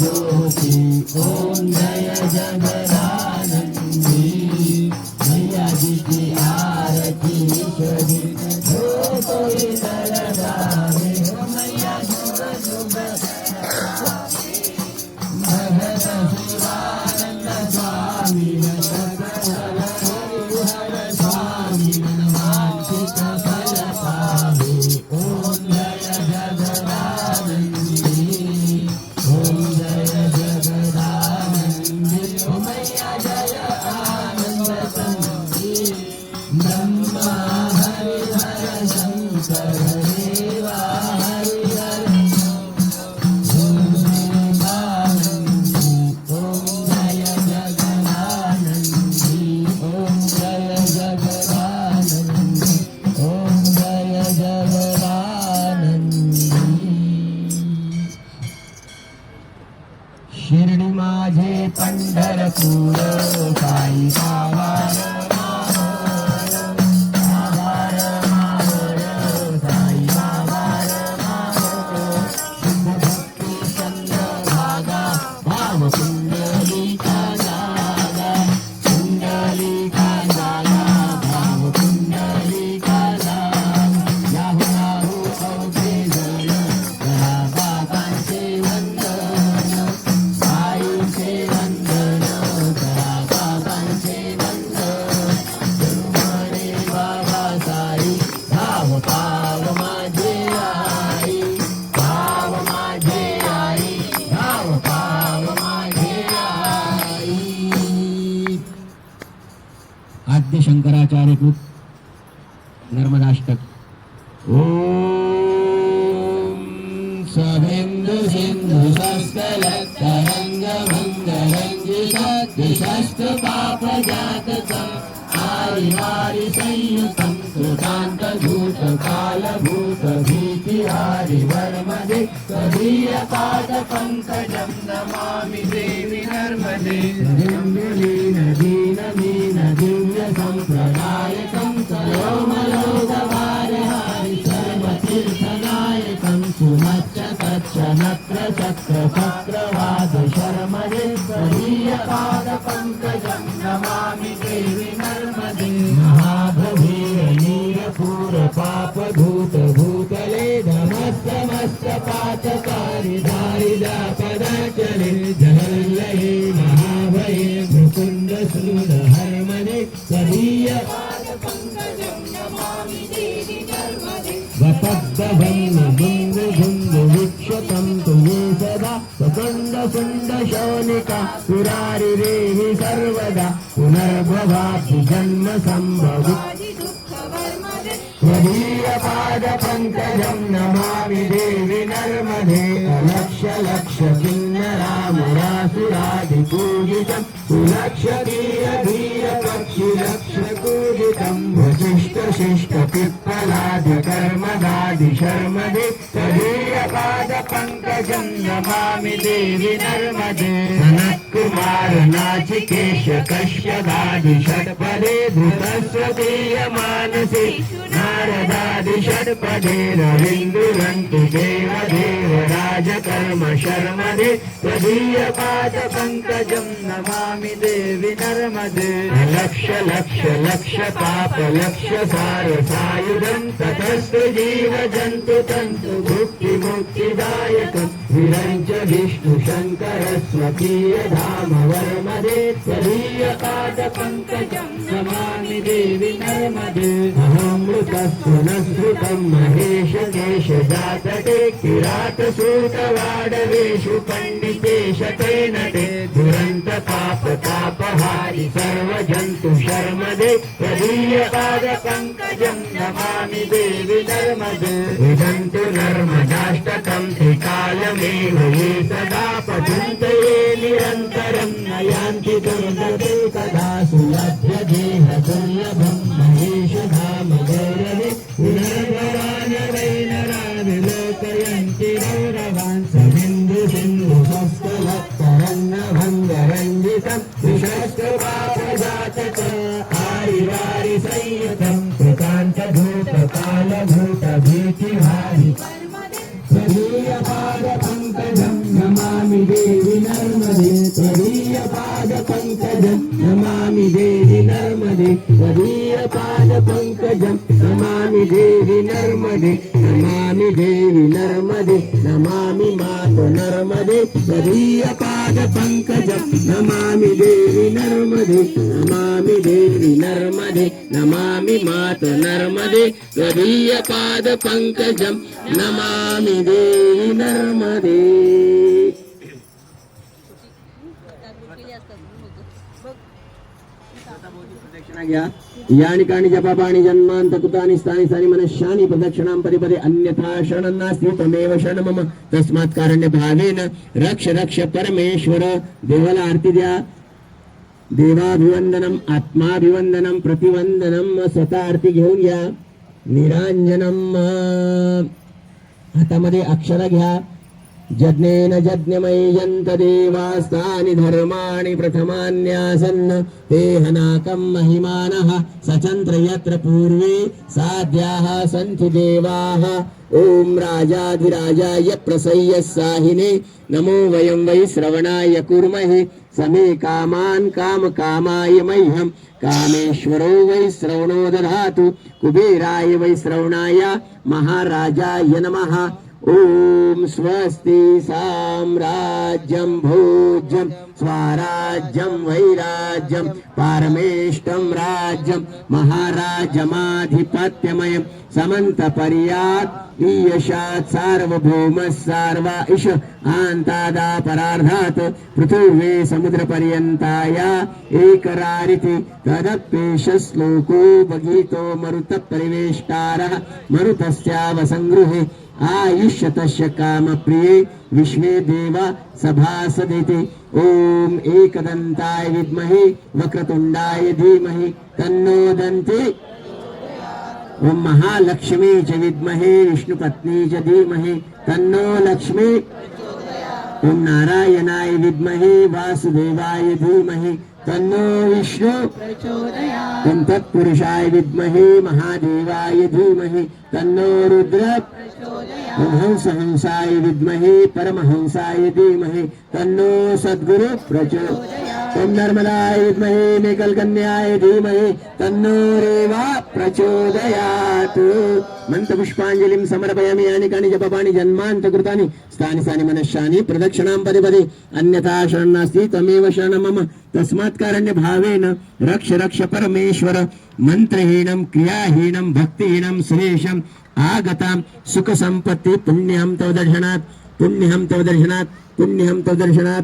జ్యోతి ఓం शंकराचार्य कृत नर्मदाष्टक। ओम सभेन्दु सिंधु सस्तल तरंग भंग दिशस्त पाप जात आरि हारि संयुतम भूत काल भूत भीति हारि वर्म पाद पंकजम नमामि देवी नर्मदे స్వదీయ వపద్బందు గుందు విక్షతంతు సదా సుగంధ సుంద శౌనిక పురారి రేహి సర్వదా పునర్భవాభి జన్మ సంభవ तदीयपाद पङ्कजं नमामि देवि नर्मदे। लक्ष लक्ष किन्नरामुरासुराधिपूजितम् सुलक्ष पक्षि धीर पक्षिलक्षपूजितम् वशिष्ठ शिष्ट पिप्पलादि कर्मदादि, शर्मदे। तदीयपाद पङ्कजं नमामि देवि नर्मदे कुमार नाचिकेश कश्यदादिषट्पदे धृतस्वदीयमानसि नारदादिषट्पदे रविन्दुरन्तु देवदेव राजकर्म शर्मदे त्वदीयपादपङ्कजं नमामि देवि नर्मदे लक्ष लक्ष लक्ष पाप, लक्ष सार सायुधं ततस्तु जीव जन्तु तन्तु भुक्ति मुक्तिदा American. विरञ्च विष्णुशङ्कर स्वकीयधामवर्मदे देवि नर्मदे। अहमृतस्वनस्रुतम् महेश देशजातके किरातसूतवाडवेषु पण्डितेश तेन ते दुरन्तपापतापहारि सर्वजन्तु शर्मदे त्वदीयपादपङ्कजम् नमामि देवि नर्मदे। विदन्तु नर्मदाष्टकम् त्रिकालम् ये सदा पठन्त ये निरन्तरम् न यान्ति दुर्गते कदा सुलभ्य देह दुर्लभम् महेश धाम गौरवे पुनर्भवान वै नराविलोकयन्ति गौरवान् समिन्दु सिन्धु स्वस्तवत्तरन्न भङ्गरञ्जितम् विशस्त्रपापजातक आरिवारि संयुतम् कृतान्तभूतकालभूत నమామి దేవి నర్మదే త్వదీయ పాద పంకజం నమామి దేవి నర్మదే త్వదీయ పాద పంకజం నమామి దేవి నర్మదే నమామి దేవి నర్మదే నమామి మాత నర్మదే త్వదీయ పాద పంకజం నమామి దేవి నర్మదే నమామి దేవి నర్మదే నమామి మాత నర్మదే త్వదీయ పాద పంకజం నమామి దేవి నర్మదే घ्या या ठिकाणी जपापाणी जन्मांत कृतानि स्थानि स्थानि मनश्यानि प्रदक्षिणां परिपदे अन्यथा शरणं नास्ति तमेव शरण मम। तस्मात् कारण्य भावेन रक्ष रक्ष परमेश्वर। देवाला आरती द्या देवाभिवंदनम आत्माभिवंदनम प्रतिवंदनम स्वतः आरती घेऊन घ्या। निरांजनम हतमध्ये हातामध्ये अक्षर घ्या। यज्ञेन यज्ञमय्यन्त देवास्तानि धर्माणि प्रथमान्यासन् ते हनाकम् महिमानः सचन्त्र यत्र पूर्वे साध्याः सन्ति देवाः ॐ राजाधिराजाय प्रसय्य साहिने नमो वयं वै श्रवणाय कुर्महे समे कामान् कामकामाय मह्यं कामेश्वरो वै श्रवणो दधातु कुबेराय वै श्रवणाय महाराजाय नमः ॐ स्वस्ति साम्राज्यं भोज्यं, स्वराज्यं वैराज्यं, पारमेष्टं राज्यं, महाराजमाधिपत्यमयं समन्तपर्यात् ईयशात्, सार्वभौमः सार्वा इष आन्तादापरार्धात् पृथिवे समुद्रपर्यन्ताया एकरारिति तदप्येष श्लोको भगीतो मरुतपरिवेष्टारः, मरुतस्यावसङ्गृहे आयुष्यतस्य कामप्रिये विश्वे देवा सभासदिति। ॐ एकदन्ताय विद्महे, वक्रतुण्डाय धीमहि, तन्नो दन्ति। ॐ महालक्ष्मी च विद्महे, विष्णुपत्नी च धीमहि, तन्नो लक्ष्मी। ॐ नारायणाय विद्महे, वासुदेवाय धीमहि। तन्नो विष्णु ॐ तत्पुरुषाय विद्महे महादेवाय धीमहि। तन्नो रुद्र। हंस हंसाय विद्महे परमहंसाय धीमहि। तन्नो सद्गुरु प्रचोदयात् ॐ नर्मदाय विद्महे मेकलकन्याय धीमहि तन्नो रेवा प्रचोदयात्। मन्त्रपुष्पाञ्जलिं समर्पयामि यानि कानि जपपानि जन्मान्तकृतानि स्थानि स्थानि मनश्यानि प्रदक्षिणां पदे पदे। अन्यथा शरणं नास्ति तमेव शरणं मम। तस्मात् कारण्य भावेन रक्ष रक्ष परमेश्वर। मन्त्रहीनं, क्रियाहीनं, भक्तिहीनं सुरेशम् आगतां सुखसम्पत्ति पुण्यं तव दर्शनात्। पुण्यं तव दर्शनात्। पुण्यं तव दर्शनात्।